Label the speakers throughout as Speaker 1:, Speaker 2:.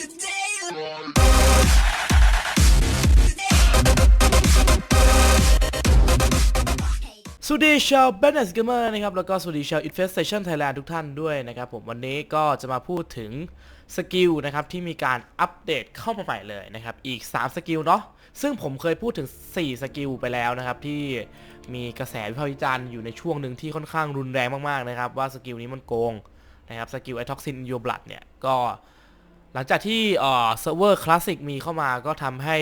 Speaker 1: สวัสดีชาวเบนเนสเกมเมอร์นะครับ แล้วก็สวัสดีชาว Infestation Thailand ทุกท่านด้วยนะครับผมวันนี้ก็จะมาพูดถึงสกิลนะครับที่มีการอัปเดตเข้ามาใหม่เลยนะครับ อีก 3 สกิลเนาะซึ่งผมเคยพูดถึง 4 สกิลไปแล้วนะครับ ที่มีกระแสวิพากษ์วิจารณ์อยู่ในช่วงหนึ่งที่ค่อนข้างรุนแรงมากๆนะครับ ว่าสกิลนี้มันโกงนะครับสกิลไอท็อกซินยูบลัดเนี่ยก็ หลังจากที่เอ่อเซิร์ฟเวอร์คลาสสิกมีเข้ามาก็ทำให้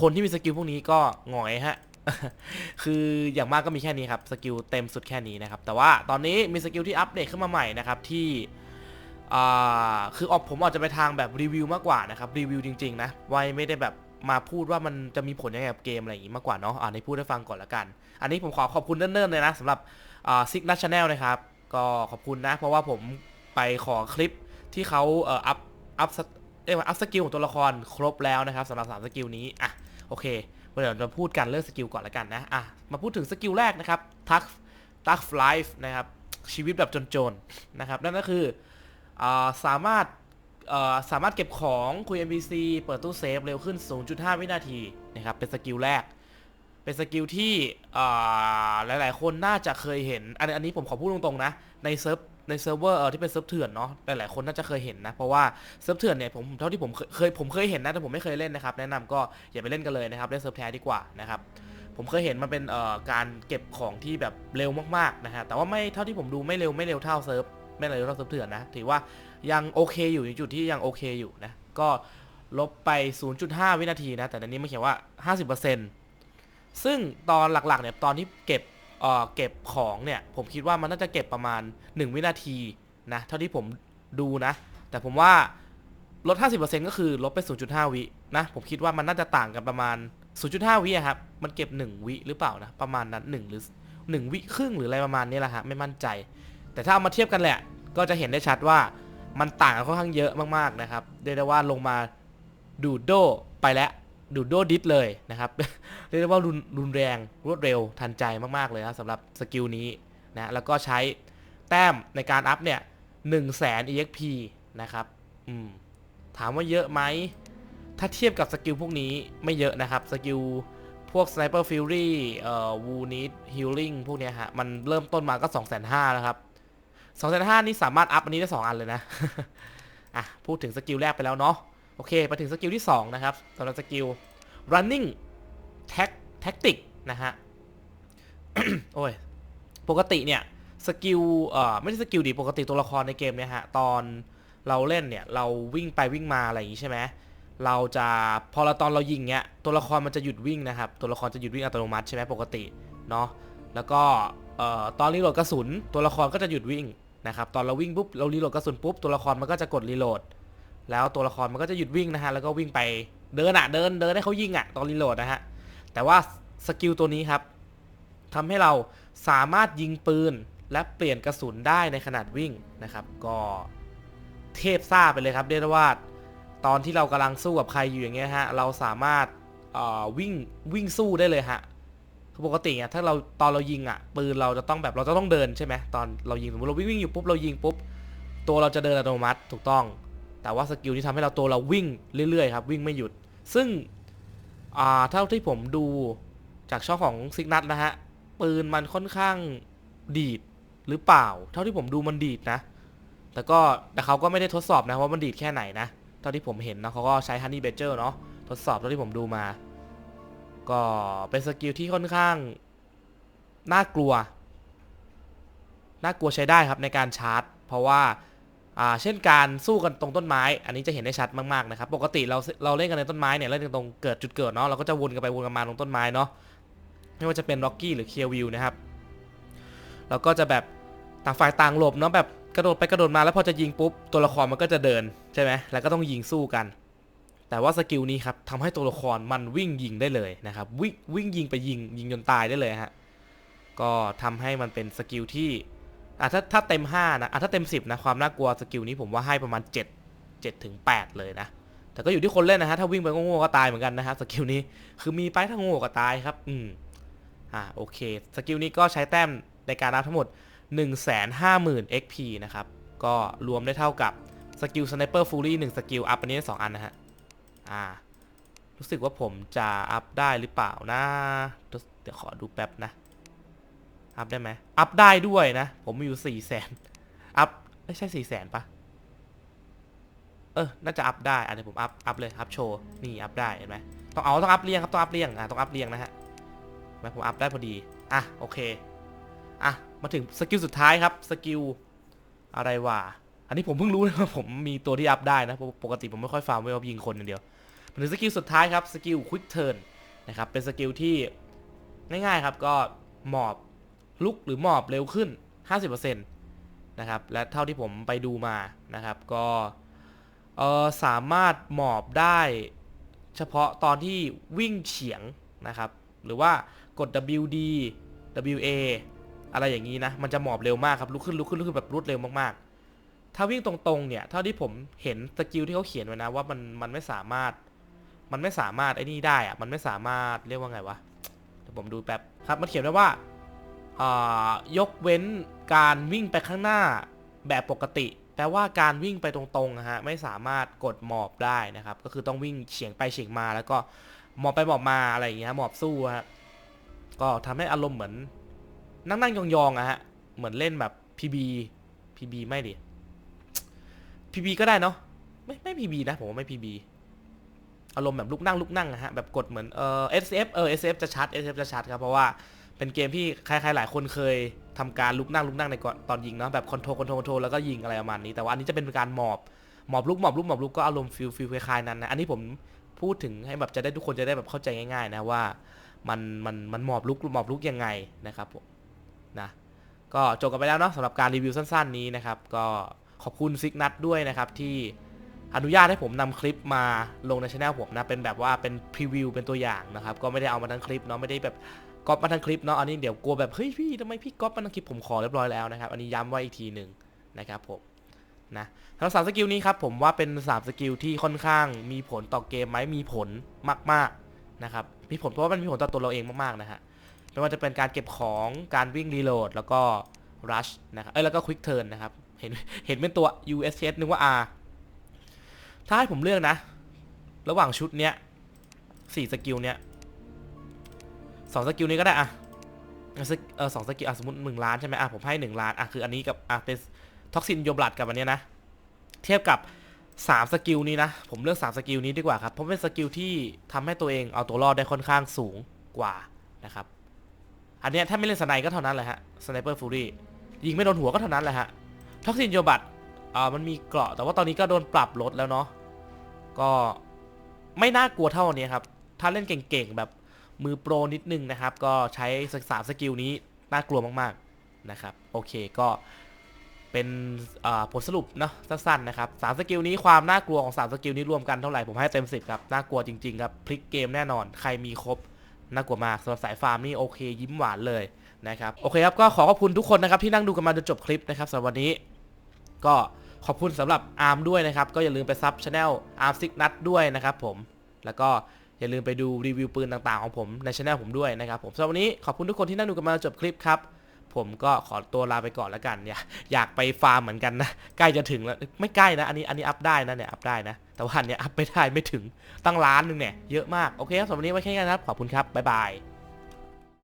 Speaker 1: คนที่มีสกิลพวกนี้ก็หงอยฮะ คืออย่างมากก็มีแค่นี้ครับ สกิลเต็มสุดแค่นี้นะครับ แต่ว่าตอนนี้มีสกิลที่อัปเดตขึ้นมาใหม่นะครับที่อ่าคือออกผมอาจจะไปทางแบบรีวิวมากกว่านะครับรีวิวจริงๆนะไว้ไม่ได้แบบมาพูดว่ามันจะมีผลยังไงกับเกมอะไรอย่างงี้มากกว่าเนาะอ่าในพูดให้ฟังก่อนละกัน อันนี้ผมขอขอบคุณเนิ่นๆเลยนะสำหรับซิกนัชชาแนลนะครับ ก็ขอบคุณนะ เพราะว่าผมไปขอคลิปที่เขาอ่อ อัพอัพสเอ้ยอัพสกิลของตัวละครครบแล้วนะครับสำหรับสามสกิลนี้อะโอเคเดี๋ยวเราพูดกันเรื่องสกิลก่อนละกันนะอะมาพูดถึงสกิลแรกนะครับทักทักไลฟ์นะครับชีวิตแบบจนๆนะครับนั่นก็คืออสามารถสามารถเก็บของคุย NPC เปิดตู้เซฟเร็วขึ้น 0.5 วินาทีนะครับเป็นสกิลแรก เป็นสกิลที่อ่าหลายๆ คนน่าจะเคยเห็นอันอันนี้ผมขอพูดตรงๆนะ ในเซิร์ฟ ในเซิร์ฟเวอร์เออที่เป็นเซิร์ฟเถื่อนเนาะหลายๆคนน่าจะเคยเห็นนะ เพราะว่าเซิร์ฟเถื่อนเนี่ยผมเท่าที่ผมเคยเคยผมเคยเห็นนะแต่ผมไม่เคยเล่นนะครับแนะนำก็อย่าไปเล่นกันเลยนะครับเล่นเซิร์ฟแท้ดีกว่านะครับผมเคยเห็นมันเป็นเอ่อการเก็บของที่แบบเร็วมากๆนะฮะแต่ว่าไม่เท่าที่ผมดูไม่เร็วไม่เร็วเท่าเซิร์ฟไม่เร็วเท่าเซิร์ฟเถื่อนนะถือว่ายังโอเคอยู่ในจุดที่ยังโอเคอยู่นะก็ลบไป 0.5 วินาทีนะแต่ในนี้มันเขียนว่า 50%ซึ่งตอนหลักๆเนี่ยตอนที่เก็บ เก็บของเนี่ย ผมคิดว่ามันน่าจะเก็บประมาณ 1 วินาทีนะ เท่าที่ผมดูนะ แต่ผมว่าลด 50%ก็คือลบไป 0.5 วินะ ผมคิดว่ามันน่าจะต่างกันประมาณ 0.5 วิครับ มันเก็บ 1 วิหรือเปล่านะ ประมาณนั้น 1 หรือ 1 วิครึ่งหรืออะไรประมาณนี้แหละฮะ ไม่มั่นใจ แต่ถ้าเอามาเทียบกันแหละ ก็จะเห็นได้ชัดว่ามันต่างกันค่อนข้างเยอะมากๆนะครับ เรียกได้ว่าลงมาดูดโดไปแล้ว ดูดโดดิสเลยนะครับ เรียกได้ว่ารุนรุนแรงรวดเร็วทันใจมาก ๆ เลยนะสำหรับสกิลนี้นะแล้วก็ใช้แต้มในการอัพเนี่ย1 0 0 0 0แสน exp นะครับอืมถามว่าเยอะไหม ถ้าเทียบกับสกิลพวกนี้ไม่เยอะนะครับ สกิลพวก Sniper Fury เอ่อ Wu Need Healing พวกเนี้ยฮะ มันเริ่มต้นมาก็ 2 5 0 0 0แล้วครับ 2 5 0 0 นี่สามารถอัพอันนี้ได้ 2 อันเลยนะ อะ พูดถึงสกิลแรกไปแล้วเนาะ โอเค มาถึงสกิลที่ 2 นะครับสำหรับสกิล running tag tactic นะฮะ โอ้ย ปกติเนี่ย สกิลเอ่อไม่ใช่สกิลดิปกติตัวละครในเกมเนี่ยฮะ ตอนเราเล่นเนี่ย เราวิ่งไปวิ่งมาอะไรอย่างงี้ใช่ไหมเราจะพอเราตอนเรายิงเนี้ยตัวละครมันจะหยุดวิ่งนะครับ ตัวละครจะหยุดวิ่งอัตโนมัติใช่ไหมปกติเนาะแล้วก็เอ่อตอนรีโหลดกระสุน ตัวละครก็จะหยุดวิ่งนะครับตอนเราวิ่งปุ๊บเรารีโหลดกระสุนปุ๊บตัวละครมันก็จะกดรีโหลด แล้วตัวละครมันก็จะหยุดวิ่งนะฮะ แล้วก็วิ่งไปเดินอะเดินเดินให้เขายิงอะตอนรีโหลดนะฮะ แต่ว่าสกิลตัวนี้ครับทำให้เราสามารถยิงปืนและเปลี่ยนกระสุนได้ในขนาดวิ่งนะครับ ก็เทพซ่าไปเลยครับเรียกได้ว่าตอนที่เรากำลังสู้กับใครอยู่อย่างเงี้ยฮะ เราสามารถวิ่งวิ่งสู้ได้เลยฮะปกติอะถ้าเราตอนเรายิงอะปืนเราจะต้องแบบเราจะต้องเดินใช่ไหมตอนเรายิงสมมติเราวิ่งวิ่งอยู่ปุ๊บเรายิงปุ๊บตัวเราจะเดินอัตโนมัติถูกต้อง แต่ว่าสกิลที่ทำให้เราตัวเราวิ่งเรื่อยๆครับวิ่งไม่หยุด ซึ่งเท่าที่ผมดูจากช่องของซิกนัทนะฮะปืนมันค่อนข้างดีดหรือเปล่า เท่าที่ผมดูมันดีดนะ แต่ก็แต่เขาก็ไม่ได้ทดสอบนะว่ามันดีดแค่ไหนนะเท่าที่ผมเห็นนะเขาก็ใช้ Honey Badger เนาะทดสอบเท่าที่ผมดูมา ก็เป็นสกิลที่ค่อนข้างน่ากลัวน่ากลัวใช้ได้ครับในการชาร์จ เพราะว่า อ่าเช่นการสู้กันตรงต้นไม้ อันนี้จะเห็นได้ชัดมากๆนะครับ ปกติเราเราเล่นกันในต้นไม้เนี่ยเล่นกันตรงเกิดจุดเกิดเนาะเราก็จะวนกันไปวนกันมาตรงต้นไม้เนาะไม่ว่าจะเป็น Rocky หรือ k คียวิวนะครับเราก็จะแบบต่างฝ่ายต่างหลบเนาะแบบกระโดดไปกระโดดมาแล้วพอจะยิงปุ๊บตัวละครมันก็จะเดินใช่ไหมแล้วก็ต้องยิงสู้กัน แต่ว่าสกิลนี้ครับทำให้ตัวละครมันวิ่งยิงได้เลยนะครับวิ่งวิ่งยิงไปยิงยิงจนตายได้เลยฮะก็ทำให้มันเป็นสกิลที่ อะถ้าถ้าเต็ม5นะอะถ้าเต็ม10นะความน่ากลัวสกิลนี้ผมว่าให้ประมาณ7 7ถึง8เลยนะแต่ก็อยู่ที่คนเล่นนะฮะถ้าวิ่งไปโง่ๆก็ตายเหมือนกันนะฮะสกิลนี้คือมีไปทั้งโง่ก็ตายครับ อืมอ่าโอเคสกิลนี้ก็ใช้แต้มในการรับทั้งหมด 150,000 XP นะครับ ก็รวมได้เท่ากับสกิลสไนเปอร์ฟูรี่หนึ่งสกิลอัพอันนี้สองอันนะฮะอ่า รู้สึกว่าผมจะอัพได้หรือเปล่านะ เดี๋ยวขอดูแป๊บนะ อัพได้ไหมอัพได้ด้วยนะ ผมมีอยู่สี่แสนอัพไม่ใช่สี่แสนปะเออ น่าจะอัพได้อันนี้ผมอัพ อัพเลย อัพโชว์ นี่อัพได้เห็นไหมต้องเอาต้องอัพเรียงครับ ต้องอัพเรียง อะ ต้องอัพเรียงนะฮะไหมผมอัพได้พอดี อะ โอเค อะ มาถึงสกิลสุดท้ายครับ สกิลอะไรวะ อันนี้ผมเพิ่งรู้นะว่าผมมีตัวที่อัพได้นะ ปกติผมไม่ค่อยฟาร์มไว้ว่ายิงคนอย่างเดียว มาถึงสกิลสุดท้ายครับ สกิลควิกเทิร์นนะครับ เป็นสกิลที่ง่ายๆครับ ก็หมอบ ลุกหรือหมอบเร็วขึ้น 50%นะครับ และเท่าที่ผมไปดูมานะครับ ก็สามารถหมอบได้เฉพาะตอนที่วิ่งเฉียงนะครับ หรือว่ากด WD WA อะไรอย่างนี้นะ มันจะหมอบเร็วมากครับ ลุกขึ้นลุกขึ้นลุกขึ้นแบบรวดเร็วมากๆ ถ้าวิ่งตรงๆ เนี่ย เท่าที่ผมเห็นสกิลที่เขาเขียนไว้นะว่ามันมันไม่สามารถ มันไม่สามารถไอ้นี่ได้อะมันไม่สามารถเรียกว่าไงวะ เดี๋ยวผมดูแป๊บครับ มันเขียนไว้ว่า ยกเว้นการวิ่งไปข้างหน้าแบบปกติ แปลว่าการวิ่งไปตรงๆนะฮะไม่สามารถกดหมอบได้นะครับ ก็คือต้องวิ่งเฉียงไปเฉียงมาแล้วก็หมอบไปหมอบมาอะไรอย่างเงี้ยหมอบสู้ฮะก็ทำให้อารมณ์เหมือน นั่งนั่งยองๆอะฮะเหมือนเล่นแบบ PB PB ไม่ดิ PB ก็ได้เนาะไม่ไม่ PB นะผมว่าไม่ PB อารมณ์แบบลุกนั่งลุกนั่งนะฮะแบบกดเหมือนเอ่อ SF เออ SF จะชัด SF จะชัดครับเพราะว่า เป็นเกมที่ใครๆหลายคนเคยทำการลุกนั่งลุกนั่งในก่อนตอนยิงเนาะแบบคอนโทรลคอนโทรลคอนโทรลแล้วก็ยิงอะไรประมาณนี้แต่ว่าอันนี้จะเป็นการหมอบหมอบลุกหมอบลุกหมอบลุกก็อารมณ์ฟิลฟิลคล้ายๆนั้นนะอันนี้ผมพูดถึงให้แบบจะได้ทุกคนจะได้แบบเข้าใจง่ายๆนะว่ามันมันมันหมอบลุกหมอบลุกยังไงนะครับผมนะก็จบกันไปแล้วเนาะสำหรับการรีวิวสั้น ๆ นี้นะครับ ก็ขอบคุณซิกนัทด้วยนะครับที่อนุญาตให้ผมนำคลิปมาลงในช anel ผมนะเป็นแบบว่าเป็นพรีวิวเป็นตัวอย่างนะครับ ก็ไม่ได้เอามาทั้งคลิปเนาะไม่ได้แบบ ก๊อปมาทั้งคลิปเนาะอันนี้เดี๋ยวกลัวแบบเฮ้ยพี่ทำไมพี่ก๊อปมาทั้งคลิปผมขอเรียบร้อยแล้วนะครับอันนี้ย้ำไว้อีกทีหนึ่งนะครับผมนะสำหรับสามสกิลนี้ครับผมว่าเป็นสามสกิลที่ค่อนข้างมีผลต่อเกมไหมมีผลมากๆนะครับมีผลเพราะว่ามันมีผลต่อตัวเราเองมากๆนะฮะไม่ว่าจะเป็นการเก็บของการวิ่งรีโหลดแล้วก็ rush นะครับเอ้ยแล้วก็ quick turn นะครับเห็นเห็นเป็นตัว USS นึกว่า R ถ้าให้ผมเลือกนะ ระหว่างชุดเนี้ยสี่สกิลเนี้ย สองสกิลนี้ก็ได้อะสกเออสองสกิลอะสมมติหนึ่งล้านใช่ไหมอะผมให้หนึ่งล้านอะคืออันนี้กับอะเป็นท็อกซินโยบลัดกับอันเนี้ยนะ เทียบกับสามสกิลนี้นะ ผมเลือกสามสกิลนี้ดีกว่าครับ เพราะเป็นสกิลที่ทำให้ตัวเองเอาตัวรอดได้ค่อนข้างสูงกว่านะครับ อันเนี้ยถ้าไม่เล่นสไนก็เท่านั้นแหละฮะสไนเปอร์ฟูรี่ยิงไม่โดนหัวก็เท่านั้นแหละฮะท็อกซินโยบัตอ่ามันมีเกราะแต่ว่าตอนนี้ก็โดนปรับลดแล้วเนาะก็ไม่น่ากลัวเท่านนี้ครับ ถ้าเล่นเก่งๆแบบ มือโปรนิดนึงนะครับ ก็ใช้สามสกิลนี้น่ากลัวมากๆนะครับ โอเคก็เป็นผลสรุปเนาะสั้นๆนะครับสามสกิลนี้ความน่ากลัวของสามสกิลนี้รวมกันเท่าไหร่ ผมให้เต็มสิบครับ น่ากลัวจริง ๆ ครับ พลิกเกมแน่นอน ใครมีครบ น่ากลัวมากสำหรับสายฟาร์มนี่โอเค ยิ้มหวานเลยนะครับ โอเคครับ ก็ขอขอบคุณทุกคนนะครับ ที่นั่งดูกันมาจนจบคลิปนะครับสำหรับวันนี้ ก็ขอบคุณสำหรับอาร์มด้วยนะครับ ก็อย่าลืมไปซับช anel อาร์มซิกนัทด้วยนะครับผมแล้วก็ อย่าลืมไปดูรีวิวปืนต่างๆของผมในช anel ผมด้วยนะครับผมสำหรับวันนี้ขอบคุณทุกคนที่นั่งดูกันมาจบคลิปครับ ผมก็ขอตัวลาไปก่อนแล้วกันอยากอยากไปฟาร์มเหมือนกันนะ ใกล้จะถึงแล้วไม่ใกล้นะ อันนี้อันนี้อัพได้นะเนี่ยอัพได้นะ แต่ว่าอันเนี้ยอัพไม่ได้ไม่ถึงตั้งล้านหนึ่งเนี่ยเยอะมากโอเคครับสำหรับวันนี้ไว้แค่นี้นะครับขอบคุณครับบ๊ายบาย